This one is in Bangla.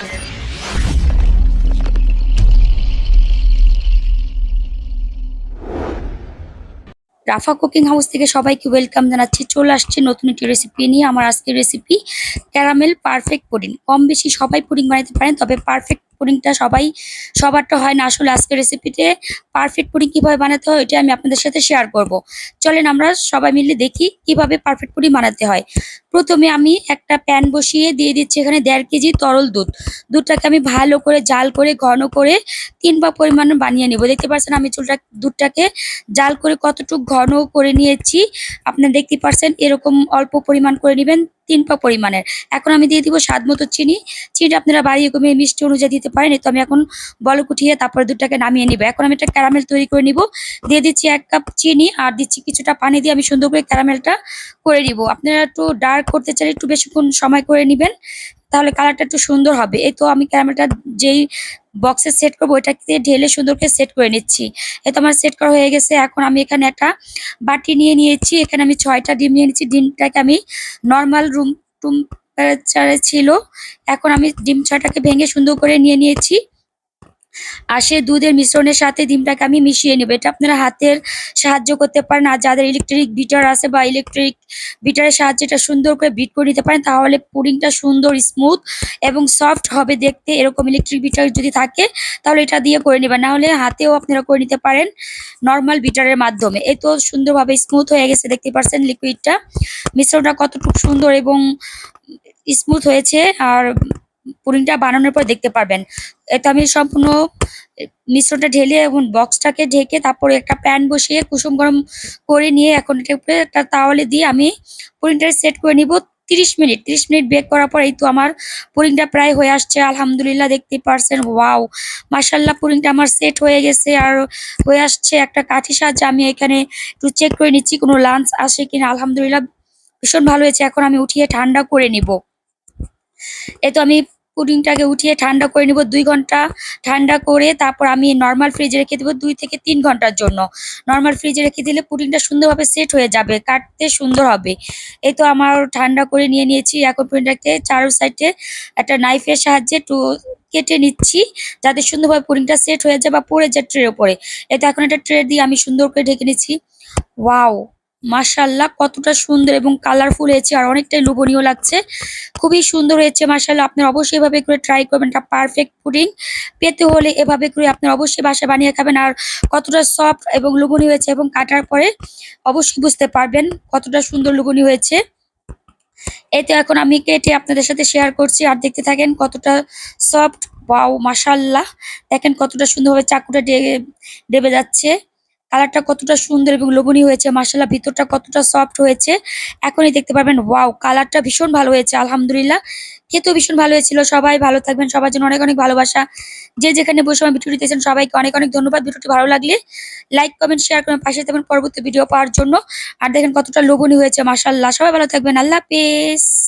রাফা কুকিং হাউস থেকে সবাইকে ওয়েলকাম জানাচ্ছি। চলে আসছে নতুন একটি রেসিপি নিয়ে। আমার আজকের রেসিপি ক্যারামেল পারফেক্ট পুডিং কম বেশি সবাই পুডিং বানাতে পারেন, তবে পারফেক্ট পুডিংটা সবাই, সবারটা হয় না। আসলে আজকের রেসিপিতে পারফেক্ট পুডিং কীভাবে বানাতে হয় এটা আমি আপনাদের সাথে শেয়ার করব। চলেন আমরা সবাই মিলে দেখি কীভাবে পারফেক্ট পুডিং বানাতে হয়। প্রথমে আমি একটা প্যান বসিয়ে দিয়ে দিচ্ছি এখানে দেড় কেজি তরল দুধ। দুধটাকে আমি ভালো করে জাল করে, ঘন করে তিন পা পরিমাণ বানিয়ে নেব। দেখতে পাচ্ছেন আমি চুলটা, দুধটাকে জাল করে কতটুকু ঘন করে নিয়েছি। আপনারা দেখতে পাচ্ছেন এরকম অল্প পরিমাণ করে নেবেন। তিন পা পরিমাণের। এখন আমি দিয়ে দিব স্বাদ মতো চিনি। চিনি আপনারা বাড়িয়ে কমিয়ে মিষ্টি অনুযায়ী দিতে পারেন তো আমি এখন বল উঠিয়ে তারপরে দুধটাকে নামিয়ে নিব। এখন আমি একটা ক্যারামেল তৈরি করে নিব। দিয়ে দিচ্ছি এক কাপ চিনি আর দিচ্ছি কিছুটা পানি দিয়ে আমি সুন্দর করে ক্যারামেলটা করে নিব। আপনারা একটু ডার্ক করতে চাইলে একটু বেশিক্ষণ সময় করে নেবেন। তাহলে কালারটা একটু সুন্দর হবে। এই তো আমি ক্যামেরাটা যেই বক্সে সেট করব, ওইটাকে ঢেলে সুন্দর করে সেট করে নিচ্ছি। এই তো আমার সেট করা হয়ে গেছে। এখন আমি এখানে একটা বাটি নিয়ে নিয়েছি। এখানে আমি ছয়টা ডিম নিয়ে নিচ্ছি ডিমটাকে আমি নর্মাল রুম টেম্পারেচারে ছিল। এখন আমি ডিম ছয়টাকে ভেঙে সুন্দর করে নিয়ে নিয়েছি। আর সে দুধের মিশ্রণের সাথে ডিমটাকে আমি মিশিয়ে নেব। এটা আপনারা হাতের সাহায্য করতে পারেন আর যাদের ইলেকট্রিক বিটার আছে বা ইলেকট্রিক বিটারের সাহায্যে এটা সুন্দর করে বিট করে নিতে পারেন, তাহলে পুডিংটা সুন্দর স্মুথ এবং সফট হবে দেখতে। এরকম ইলেকট্রিক বিটার যদি থাকে, তাহলে এটা দিয়ে করে নেবেন। নাহলে হাতেও আপনারা করে নিতে পারেন নর্মাল বিটারের মাধ্যমে। এই তো সুন্দরভাবে স্মুথ হয়ে গেছে, দেখতে পাচ্ছেন লিকুইডটা মিশ্রণটা কতটুকু সুন্দর এবং স্মুথ হয়েছে আর পুডিংটা বানানোর পর দেখতে পারবেন। এটা আমি সম্পূর্ণ মিশ্রণটা ঢেলে এবং বক্সটাকে ঢেকে তারপরে একটা প্যান বসিয়ে কুসুম গরম করে নিয়ে এখন এটা উপরে একটা তাওয়ালে দিয়ে আমি পুডিংটা সেট করে নিব। তিরিশ মিনিট তিরিশ মিনিট বেক করার পর এই তো আমার পুডিংটা প্রায় হয়ে আসছে, আলহামদুলিল্লাহ দেখতে পারছেন, ওয়াও! মাসাল্লাহ পুডিংটা আমার সেট হয়ে গেছে আর হয়ে আসছে একটা কাঠি সাহায্যে আমি এখানে একটু চেক করে নিচ্ছি কোনো লাঞ্চ আসে কিনা, আলহামদুলিল্লাহ ভীষণ ভালো হয়েছে, এখন আমি উঠিয়ে ঠান্ডা করে নিব। এ তো আমি পুডিংটাকে উঠিয়ে ঠান্ডা করে নিব দুই ঘণ্টা ঠান্ডা করে তারপর আমি নর্মাল ফ্রিজে রেখে দেবো দুই থেকে তিন ঘণ্টার জন্য। নর্মাল ফ্রিজে রেখে দিলে পুডিংটা সুন্দরভাবে সেট হয়ে যাবে, কাটতে সুন্দর হবে। এই তো আমার ঠান্ডা করে নিয়ে নিয়েছি, এখন পুডিংটাকে চারো সাইডে একটা নাইফের সাহায্যে টু কেটে নিচ্ছি যাতে সুন্দরভাবে পুডিংটা সেট হয়ে যায় বা পড়ে যায় ট্রের ওপরে এতে এখন একটা ট্রে দিয়ে আমি সুন্দর করে ঢেকে নিচ্ছি। ওয়াও মাশাল্লাহ কতটা সুন্দর এবং কালারফুল হয়েছে আর অনেকটাই লোভনীয় লাগছে। খুবই সুন্দর হয়েছে মাশাল্লাহ আপনার অবশ্যই এভাবে করে ট্রাই করবেন, এটা পারফেক্ট পুডিং পেতে হলে এভাবে করে আপনার অবশ্যই বাসা বানিয়ে খাবেন আর কতটা সফট এবং লোভনীয় হয়েছে এবং কাটার পরে অবশ্যই বুঝতে পারবেন কতটা সুন্দর লোভনীয় হয়েছে। এতে এখন আমি কেটে আপনাদের সাথে শেয়ার করছি আর দেখতে থাকেন কতটা সফট ওয়াও মাশাল্লাহ দেখেন কতটা সুন্দরভাবে চাকুটা ডেবে যাচ্ছে। কালারটা কতটা সুন্দর এবং লোভনীয় হয়েছে মাসাল্লাহ ভিতরটা কতটা সফট হয়েছে। এখনই দেখতে পারবেন ওয়াও কালারটা ভীষণ ভালো হয়েছে, আলহামদুলিল্লাহ। খেতেও ভীষণ ভালো হয়েছিল, সবাই ভালো থাকবেন, সবার জন্য অনেক অনেক ভালোবাসা। যে যেখানে বসে আমার ভিডিও দিতেছেন সবাইকে অনেক অনেক ধন্যবাদ, ভিডিওটি ভালো লাগলে লাইক কমেন্ট শেয়ার করবেন পাশে থাকবেন পরবর্তী ভিডিও পাওয়ার জন্য। আর দেখেন কতটা লোভনীয় হয়েছে মাসাল্লাহ সবাই ভালো থাকবেন, আল্লাহ হাফেজ।